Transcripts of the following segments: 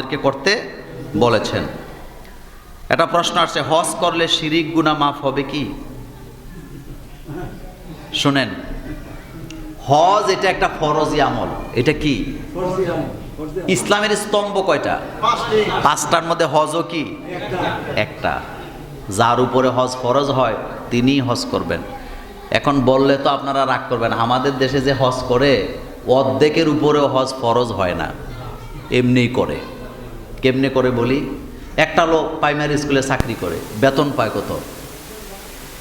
আমাদেরকে করতে বলেছেন। একটা প্রশ্ন আসছে, হজ করলে শিরিক গুনাহ মাফ হবে কি? শুনেন, হজ এটা একটা ফরজি আমল। এটা কি? ইসলামের স্তম্ভ কয়টা? পাঁচটার মধ্যে হজও কি? একটা। যার উপরে হজ ফরজ হয়, তিনিই হজ করবেন। এখন বললে তো আপনারা রাগ করবেন, আমাদের দেশে যে হজ করে, অর্ধেকের উপরেও হজ ফরজ হয় না। এমনিই করে। কেমনে করে বলি? একটা লোক প্রাইমারি স্কুলে চাকরি করে, বেতন পায় কত?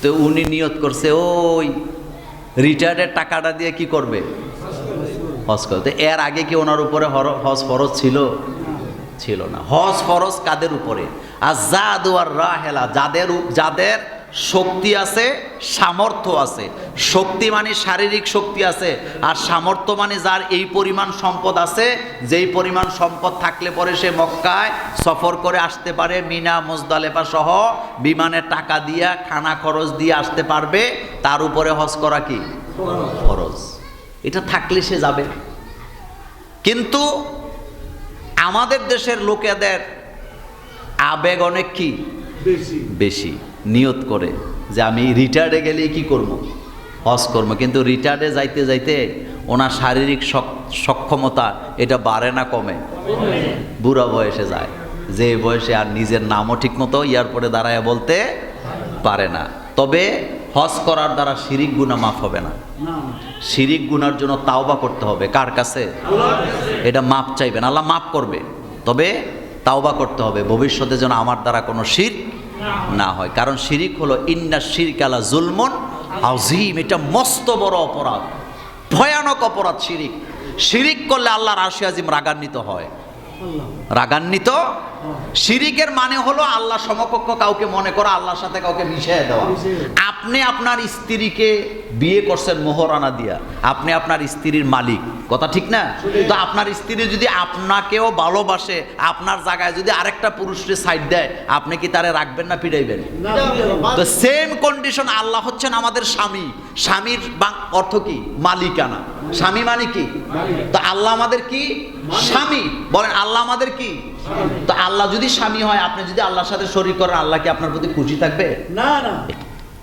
তো উনি নিয়ত করছে, ওই রিটায়ার্ডের টাকাটা দিয়ে কি করবে? হজ করে। তো এর আগে কি ওনার উপরে হজ ফরজ ছিল? ছিল না। হজ ফরজ কাদের উপরে? আর জাদু আর রাহেলা, যাদের যাদের শক্তি আছে, সামর্থ্য আছে। শক্তি মানে শারীরিক শক্তি আছে, আর সামর্থ্য মানে যার এই পরিমাণ সম্পদ আছে, যেই পরিমাণ সম্পদ থাকলে পরে সে মক্কায় সফর করে আসতে পারে, মিনা, মোজদালেফা সহ বিমানের টাকা দিয়া, খানা খরচ দিয়ে আসতে পারবে, তার উপরে হজ করা কি? খরচ এটা থাকলে সে যাবে। কিন্তু আমাদের দেশের লোকেদের আবেগ অনেক কি? বেশি। নিয়ত করে যে আমি রিটায়ার্ডে গেলে কি করব? হজ করব। কিন্তু রিটায়ার্ডে যাইতে যাইতে ওনার শারীরিক সক্ষমতা এটা বাড়ে না কমে। বুড়া বয়সে যায়। যে বয়সে আর নিজের নামও ঠিক ঠিকমতো এয়ারপোর্টে দাঁড়ায় বলতে পারে না। তবে হজ করার দ্বারা শিরিক গুণা মাফ হবে না। শিরিক গুনার জন্য তাওবা করতে হবে। কার কাছে? এটা মাপ চাইবেন। আল্লাহ মাপ করবে। তবে তাওবা করতে হবে। ভবিষ্যতে যেন আমার দ্বারা কোনো শির না হয়। কারণ শিরিক হলো ইন্না শিরকালা জুলমন আজিম এটা মস্ত বড় অপরাধ। ভয়ানক অপরাধ শিরিক। শিরিক করলে আল্লাহর আশি আজিম রাগান্বিত হয়। রাগান্বিত শিরিকের মানে হলো আল্লাহ সমকক্ষ কাউকে মনে করা আল্লাহর সাথে কাউকে মিশিয়ে দেওয়া। আপনি আপনার স্ত্রীকে বিয়ে করছেন মোহরানা দিয়া আপনি আপনার স্ত্রীর মালিক কথা ঠিক না? তো আপনার স্ত্রী যদি আপনাকেও ভালোবাসে আপনার জায়গায় যদি আরেকটা পুরুষকে সাইড দেয় আপনি কি তারে রাখবেন না পিড়াইবেন? তো সেম কন্ডিশন আল্লাহ হচ্ছেন আমাদের স্বামী। স্বামীর অর্থ কি? মালিকানা। স্বামী মানে কি? তো আল্লাহ আমাদের কি? স্বামী। বলেন আল্লাহ আমাদের কি? তো আল্লাহ যদি স্বামী হয় আপনি যদি আল্লাহর সাথে শরীর করেন আল্লাহ কি আপনার প্রতি খুশি থাকবে? না না।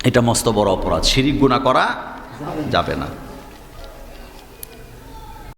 এটা মস্ত বড় অপরাধ। শিরিক গুণা করা যাবে না।